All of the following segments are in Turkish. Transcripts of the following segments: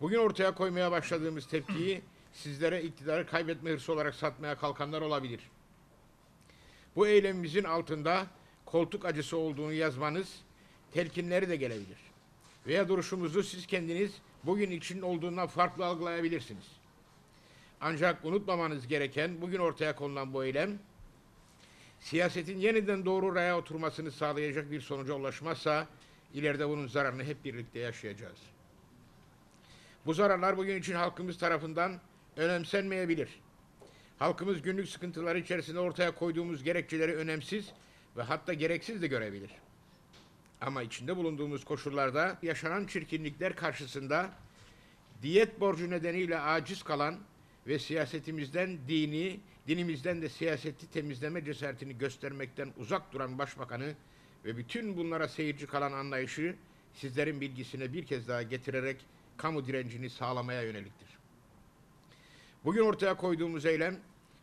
Bugün ortaya koymaya başladığımız tepkiyi sizlere iktidarı kaybetme hırsı olarak satmaya kalkanlar olabilir. Bu eylemimizin altında koltuk acısı olduğunu yazmanız telkinleri de gelebilir. Veya duruşumuzu siz kendiniz bugün için olduğundan farklı algılayabilirsiniz. Ancak unutmamanız gereken bugün ortaya konulan bu eylem siyasetin yeniden doğru raya oturmasını sağlayacak bir sonuca ulaşmazsa ileride bunun zararını hep birlikte yaşayacağız. Bu zararlar bugün için halkımız tarafından önemsenmeyebilir. Halkımız günlük sıkıntıları içerisinde ortaya koyduğumuz gerekçeleri önemsiz ve hatta gereksiz de görebilir. Ama içinde bulunduğumuz koşullarda yaşanan çirkinlikler karşısında diyet borcu nedeniyle aciz kalan ve siyasetimizden dini, dinimizden de siyaseti temizleme cesaretini göstermekten uzak duran başbakanı ve bütün bunlara seyirci kalan anlayışı sizlerin bilgisine bir kez daha getirerek kamu direncini sağlamaya yöneliktir. Bugün ortaya koyduğumuz eylem,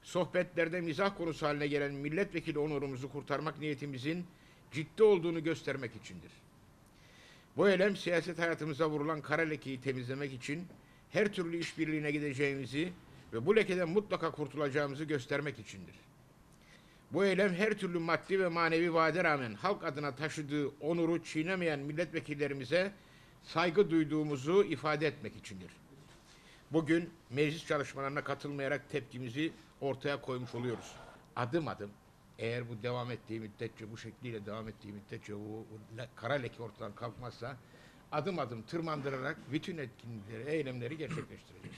sohbetlerde mizah konusu haline gelen milletvekili onurumuzu kurtarmak niyetimizin ciddi olduğunu göstermek içindir. Bu eylem siyaset hayatımıza vurulan kara lekeyi temizlemek için her türlü işbirliğine gideceğimizi ve bu lekeden mutlaka kurtulacağımızı göstermek içindir. Bu eylem her türlü maddi ve manevi vaade rağmen halk adına taşıdığı onuru çiğnemeyen milletvekillerimize saygı duyduğumuzu ifade etmek içindir. Bugün meclis çalışmalarına katılmayarak tepkimizi ortaya koymuş oluyoruz. Adım adım eğer bu devam ettiği müddetçe, bu şekliyle devam ettiği müddetçe bu kara leke ortadan kalkmazsa adım adım tırmandırarak bütün etkinlikleri, eylemleri gerçekleştireceğiz.